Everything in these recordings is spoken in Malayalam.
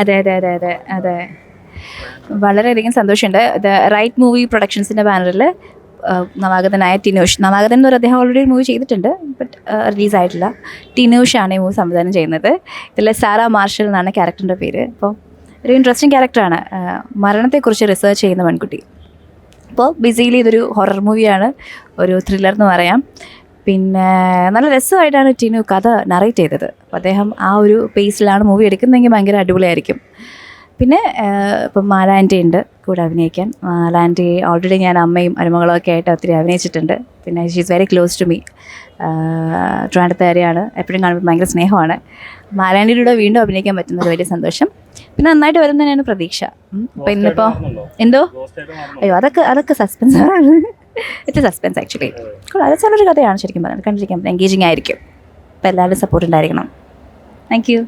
അതെ അതെ അതെ അതെ അതെ. വളരെയധികം സന്തോഷമുണ്ട്. റൈറ്റ് മൂവി പ്രൊഡക്ഷൻസിന്റെ ബാനറിൽ നവാഗതനായ ടിനോഷ്. നവാഗതൻ എന്ന് പറയുന്നത് അദ്ദേഹം ഓൾറെഡി മൂവി ചെയ്തിട്ടുണ്ട് ബട്ട് റിലീസായിട്ടില്ല ടിനോഷാണ് ഈ മൂവി സംവിധാനം ചെയ്യുന്നത്. ഇതിൽ സാറ മാർഷൽ എന്നാണ് ക്യാരക്ടറിന്റെ പേര്. അപ്പോൾ ഒരു ഇൻട്രസ്റ്റിംഗ് ക്യാരക്ടറാണ് മരണത്തെക്കുറിച്ച് റിസർച്ച് ചെയ്യുന്ന പെൺകുട്ടി. അപ്പോൾ ബിസിയിലി ഇതൊരു ഹൊറർ മൂവിയാണ് ഒരു ത്രില്ലർ എന്ന് പറയാം. പിന്നെ നല്ല രസമായിട്ടാണ് ടിനു കഥ നറേറ്റ് ചെയ്തത്. അപ്പോൾ അദ്ദേഹം ആ ഒരു പേസിലാണ് മൂവി എടുക്കുന്നതെങ്കിൽ ഭയങ്കര അടിപൊളിയായിരിക്കും. പിന്നെ ഇപ്പം മാലാന്റി ഉണ്ട് കൂടെ അഭിനയിക്കാൻ. മാലാന്റി ഓൾറെഡി ഞാൻ അമ്മയും മരുമകളും ഒക്കെ ആയിട്ട് ഒത്തിരി അഭിനയിച്ചിട്ടുണ്ട്. പിന്നെ she's very close to me ട്രാൻഡത്തേരെയാണ് എപ്പോഴും കാണുമ്പോൾ ഭയങ്കര സ്നേഹമാണ്. മാലാന്റിയുടെ വീണ്ടും അഭിനയിക്കാൻ പറ്റുന്നത് വലിയ സന്തോഷം. പിന്നെ നന്നായിട്ട് വരും തന്നെയാണ് പ്രതീക്ഷ അപ്പം ഇന്നിപ്പോൾ എന്തോ? അയ്യോ അതൊക്കെ അതൊക്കെ സസ്പെൻസ് ആണ്. ഇറ്റ് സസ്പെൻസ് ആക്ച്വലി അത് ചിലൊരു കഥയാണ് ശരിക്കും പറഞ്ഞത്. കണ്ടിരിക്കാൻ എൻഗേജിങ് ആയിരിക്കും. അപ്പോൾ എല്ലാവരും സപ്പോർട്ട് ഉണ്ടായിരിക്കണം. താങ്ക് യു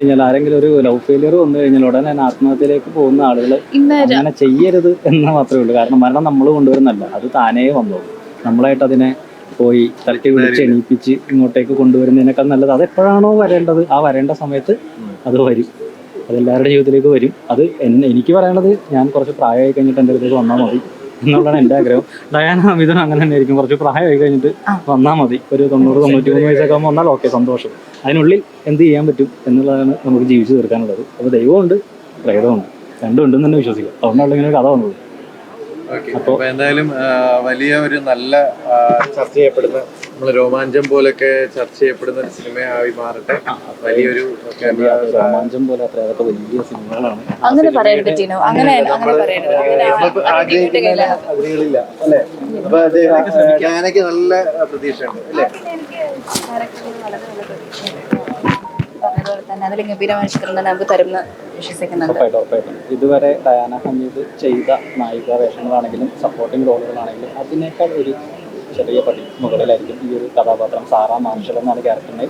കഴിഞ്ഞാൽ ആരെങ്കിലും ഒരു ലവ് ഫെയിലിയർ വന്നു കഴിഞ്ഞാൽ ഉടനെ ആത്മഹത്യയിലേക്ക് പോകുന്ന ആളുകൾ അങ്ങനെ ചെയ്യരുത് എന്ന് മാത്രമേ ഉള്ളൂ. കാരണം മരണം നമ്മൾ കൊണ്ടുവരുന്നല്ല അത് താനേ വന്നോളൂ. നമ്മളായിട്ട് അതിനെ പോയി തട്ടി വിളിച്ച് എണീപ്പിച്ച് ഇങ്ങോട്ടേക്ക് കൊണ്ടുവരുന്നതിനേക്കാൾ നല്ലത് അത് എപ്പോഴാണോ വരേണ്ടത്? ആ വരേണ്ട സമയത്ത് അത് വരും. അതെല്ലാവരുടെ ജീവിതത്തിലേക്ക് വരും. അത് എന്നെ എനിക്ക് പറയണത് ഞാൻ കുറച്ച് പ്രായമായി കഴിഞ്ഞിട്ട് എന്റെ അടുത്തേക്ക് വന്നാൽ മതി. എന്നുള്ളതാണ് എന്റെ ആഗ്രഹം. ഡയാന അമിതം അങ്ങനെ തന്നെ ആയിരിക്കും. കുറച്ച് പ്രായമായി കഴിഞ്ഞിട്ട്. വന്നാൽ മതി. ഒരു തൊണ്ണൂറ് തൊണ്ണൂറ്റി മൂന്ന് വയസ്സൊക്കെ ആകുമ്പോൾ വന്നാൽ ഓക്കെ സന്തോഷം. അതിനുള്ളിൽ എന്ത് ചെയ്യാൻ പറ്റും എന്നുള്ളതാണ് നമുക്ക് ജീവിച്ചു തീർക്കാനുള്ളത്. അപ്പോൾ ദൈവമുണ്ട് പ്രേതമുണ്ട്. രണ്ടും ഉണ്ടെന്ന് തന്നെ വിശ്വസിക്കാം. അതുകൊണ്ടാണ് ഇങ്ങനെ ഒരു കഥ വന്നത്. ഓക്കെ. അപ്പൊ എന്തായാലും വലിയ ഒരു നല്ല ചർച്ച ചെയ്യപ്പെടുന്ന നമ്മൾ രോമാഞ്ചം പോലൊക്കെ ചർച്ച ചെയ്യപ്പെടുന്ന ഒരു സിനിമയായി മാറട്ടെ. വലിയൊരു രോമാഞ്ചം പോലെ അത്രയൊക്കെ വലിയ സിനിമകളാണ്. അങ്ങനെ പറയാൻ പറ്റിയോ അങ്ങനെ. അതിരുകളില്ല അല്ലേ? അപ്പൊ അത് ഞാനൊക്കെ നല്ല പ്രതീക്ഷയുണ്ട് അല്ലേ? പറഞ്ഞതുപോലെ തന്നെ അതിൽ ഗംഭീരമായ ചിത്രം നമുക്ക് തരുമെന്ന് വിശ്വസിക്കുന്നുണ്ട്. ഇതുവരെ ഡയാന ഹമീദ് ചെയ്ത നായിക വേഷങ്ങളാണെങ്കിലും സപ്പോർട്ടിംഗ് റോളുകളാണെങ്കിലും അതിനേക്കാൾ ഒരു ചെറിയ പടി മുകളിലായിരിക്കും ഈ ഒരു കഥാപാത്രം. സാറാ മാർഷൽ എന്നാണ് ക്യാരക്ടറിനെ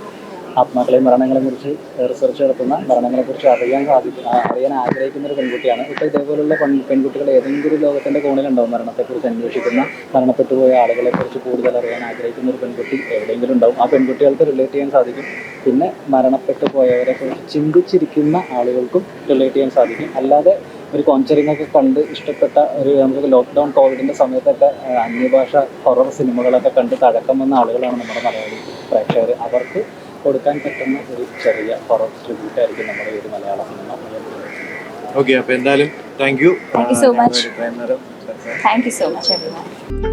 ആത്മാക്കളെയും മരണങ്ങളെ കുറിച്ച് റിസർച്ച് നടത്തുന്ന മരണങ്ങളെ കുറിച്ച് അറിയാൻ സാധിക്കും അറിയാൻ ആഗ്രഹിക്കുന്ന ഒരു പെൺകുട്ടിയാണ്. ഇപ്പോൾ ഇതേപോലുള്ള പെൺ പെൺകുട്ടികൾ ഏതെങ്കിലും ലോകത്തിന്റെ കോണിലുണ്ടാവും മരണത്തെക്കുറിച്ച് അന്വേഷിക്കുന്ന മരണപ്പെട്ടു പോയ ആളുകളെ കുറിച്ച് കൂടുതൽ അറിയാൻ ആഗ്രഹിക്കുന്ന ഒരു പെൺകുട്ടി എവിടെയെങ്കിലും ഉണ്ടാവും. ആ പെൺകുട്ടികൾക്ക് റിലേറ്റ് ചെയ്യാൻ സാധിക്കും. പിന്നെ മരണപ്പെട്ടു പോയവരെ കുറിച്ച് ചിന്തിച്ചിരിക്കുന്ന ആളുകൾക്കും റിലേറ്റ് ചെയ്യാൻ സാധിക്കും. അല്ലാതെ ഒരു കോഞ്ചറിംഗ് ഒക്കെ കണ്ട് ഇഷ്ടപ്പെട്ട ഒരു നമുക്ക് ലോക്ക്ഡൗൺ കോവിഡിന്റെ സമയത്തൊക്കെ അന്യഭാഷ ഹൊറർ സിനിമകളൊക്കെ കണ്ട് തഴക്കം വന്ന ആളുകളാണ് നമ്മുടെ മലയാളി പ്രേക്ഷകർ അവർക്ക് കൊടുക്കാൻ പറ്റുന്ന ഒരു ചെറിയ ഹൊറർ ട്രിബ്യൂട്ട് ആയിരിക്കും നമ്മുടെ ഈ ഒരു മലയാള സിനിമ ഓക്കെ അപ്പൊ എന്തായാലും thank you thank you so much thank you so much